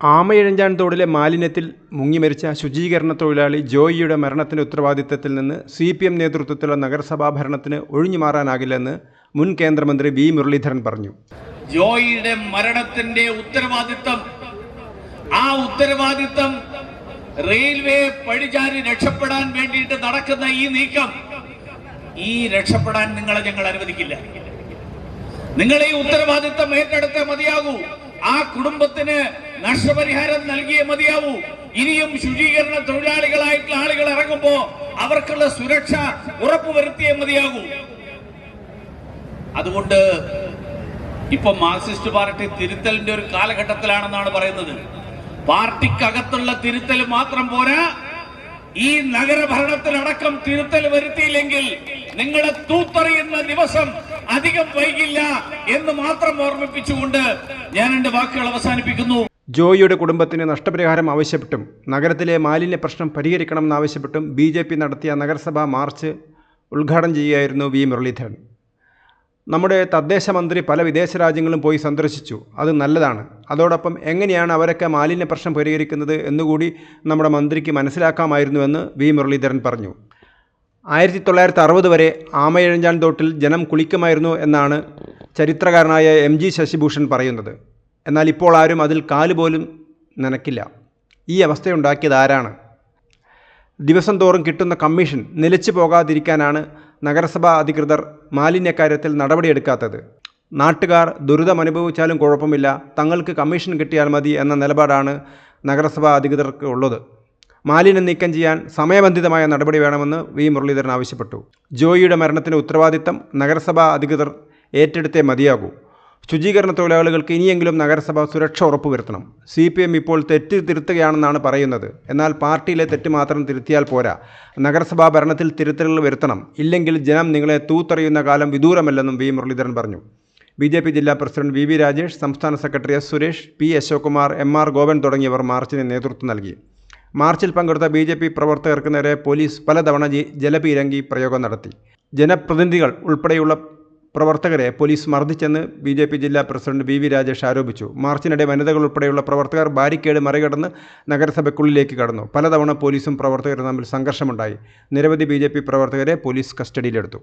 ആമയിഴഞ്ചാൻ തോടിലെ മാലിന്യത്തിൽ മുങ്ങിമരിച്ച ശുചീകരണ തൊഴിലാളി ജോയിയുടെ മരണത്തിന്റെ ഉത്തരവാദിത്തത്തിൽ നിന്ന് സി പി എം നേതൃത്വത്തിലുള്ള നഗരസഭാ ഭരണത്തിന് ഒഴിഞ്ഞു മാറാനാകില്ലെന്ന് മുൻ കേന്ദ്രമന്ത്രി വി മുരളീധരൻ പറഞ്ഞു. ജോയിയുടെ മരണത്തിന്റെ ഉത്തരവാദിത്തം ആ ഉത്തരവാദിത്തം റെയിൽവേ പഴിചാരി രക്ഷപ്പെടാൻ വേണ്ടിയിട്ട് നടക്കുന്ന ഈ നീക്കം ഈ രക്ഷപ്പെടാൻ നിങ്ങളെ ഞങ്ങൾ അനുവദിക്കില്ല. നിങ്ങൾ ഈ ഉത്തരവാദിത്തം ഏറ്റെടുത്തേ മതിയാകൂ. ആ കുടുംബത്തിന് നഷ്ടപരിഹാരം നൽകിയേ മതിയാവൂ. ഇനിയും ശുചീകരണ തൊഴിലാളികളായിട്ടുള്ള ആളുകൾ ഇറങ്ങുമ്പോ അവർക്കുള്ള സുരക്ഷ ഉറപ്പുവരുത്തിയേ മതിയാകൂ. അതുകൊണ്ട് ഇപ്പൊ മാർക്സിസ്റ്റ് പാർട്ടി തിരുത്തലിന്റെ ഒരു കാലഘട്ടത്തിലാണെന്നാണ് പറയുന്നത്. പാർട്ടിക്കകത്തുള്ള തിരുത്തൽ മാത്രം പോരാ ഈ നഗരഭരണത്തിലടക്കം തിരുത്തൽ വരുത്തിയില്ലെങ്കിൽ നിങ്ങളെ തൂത്തറിയുന്ന ദിവസം അധികം വൈകില്ല എന്ന് മാത്രം ഓർമ്മിപ്പിച്ചുകൊണ്ട് ഞാൻ എന്റെ വാക്കുകൾ അവസാനിപ്പിക്കുന്നു. ജോയിയുടെ കുടുംബത്തിന് നഷ്ടപരിഹാരം ആവശ്യപ്പെട്ടും നഗരത്തിലെ മാലിന്യ പ്രശ്നം പരിഹരിക്കണമെന്നാവശ്യപ്പെട്ടും ബി ജെ പി നടത്തിയ നഗരസഭാ മാർച്ച് ഉദ്ഘാടനം ചെയ്യുകയായിരുന്നു വി മുരളീധരൻ. നമ്മുടെ തദ്ദേശ മന്ത്രി പല വിദേശ രാജ്യങ്ങളും പോയി സന്ദർശിച്ചു. അത് നല്ലതാണ്. അതോടൊപ്പം എങ്ങനെയാണ് അവരൊക്കെ മാലിന്യ പ്രശ്നം പരിഹരിക്കുന്നത് എന്നുകൂടി നമ്മുടെ മന്ത്രിക്ക് മനസ്സിലാക്കാമായിരുന്നുവെന്ന് വി മുരളീധരൻ പറഞ്ഞു. ആയിരത്തി തൊള്ളായിരത്തി അറുപത് വരെ ആമയഴഞ്ചാൻ തോട്ടിൽ ജനം കുളിക്കുമായിരുന്നു എന്നാണ് ചരിത്രകാരനായ എം ജി ശശിഭൂഷൺ പറയുന്നത്. എന്നാൽ ഇപ്പോൾ ആരും അതിൽ കാലുപോലും നനക്കില്ല ഈ അവസ്ഥയുണ്ടാക്കിയത് ആരാണ്? ദിവസം തോറും കിട്ടുന്ന കമ്മീഷൻ നിലച്ചു പോകാതിരിക്കാനാണ് നഗരസഭാ അധികൃതർ മാലിന്യക്കാര്യത്തിൽ നടപടിയെടുക്കാത്തത്. നാട്ടുകാർ ദുരിതമനുഭവിച്ചാലും കുഴപ്പമില്ല. തങ്ങൾക്ക് കമ്മീഷൻ കിട്ടിയാൽ മതി എന്ന നിലപാടാണ് നഗരസഭാ അധികൃതർക്ക് ഉള്ളത്. മാലിന്യം നീക്കം ചെയ്യാൻ സമയബന്ധിതമായ നടപടി വേണമെന്ന് വി. മുരളീധരൻ ആവശ്യപ്പെട്ടു. ജോയിയുടെ മരണത്തിന്റെ ഉത്തരവാദിത്തം നഗരസഭാ അധികൃതർ ഏറ്റെടുത്തേ മതിയാകൂ. ശുചീകരണ തൊഴിലാളികൾക്ക് ഇനിയെങ്കിലും നഗരസഭ സുരക്ഷ ഉറപ്പുവരുത്തണം. സി പി എം ഇപ്പോൾ തെറ്റ് തിരുത്തുകയാണെന്നാണ് പറയുന്നത്. എന്നാൽ പാർട്ടിയിലെ തെറ്റ് മാത്രം തിരുത്തിയാൽ പോരാ. നഗരസഭാ ഭരണത്തിൽ തിരുത്തലുകൾ വരുത്തണം. ഇല്ലെങ്കിൽ ജനം നിങ്ങളെ തൂത്തറിയുന്ന കാലം വിദൂരമല്ലെന്നും വി. മുരളീധരൻ പറഞ്ഞു. ബി ജെ പി ജില്ലാ പ്രസിഡന്റ് വി. വി. രാജേഷ് സംസ്ഥാന secretary S. Suresh P. Ashokkumar M. R. Gopan തുടങ്ങിയവർ മാർച്ചിന് നേതൃത്വം നൽകി. മാർച്ചിൽ പങ്കെടുത്ത ബി ജെ പി പ്രവർത്തകർക്ക് നേരെ പോലീസ് പലതവണ ജലപീരങ്കി പ്രയോഗം നടത്തി. ജനപ്രതിനിധികൾ ഉൾപ്പെടെയുള്ള പ്രവർത്തകരെ പോലീസ് മർദ്ദിച്ചെന്ന് ബി ജെ പി ജില്ലാ പ്രസിഡന്റ് വി വി രാജേഷ് ആരോപിച്ചു. മാർച്ചിനിടെ വനിതകൾ ഉൾപ്പെടെയുള്ള പ്രവർത്തകർ ബാരിക്കേഡ് മറികടന്ന് നഗരസഭയ്ക്കുള്ളിലേക്ക് കടന്നു. പലതവണ പോലീസും പ്രവർത്തകരും തമ്മിൽ സംഘർഷമുണ്ടായി. നിരവധി ബി പ്രവർത്തകരെ പോലീസ് കസ്റ്റഡിയിലെടുത്തു.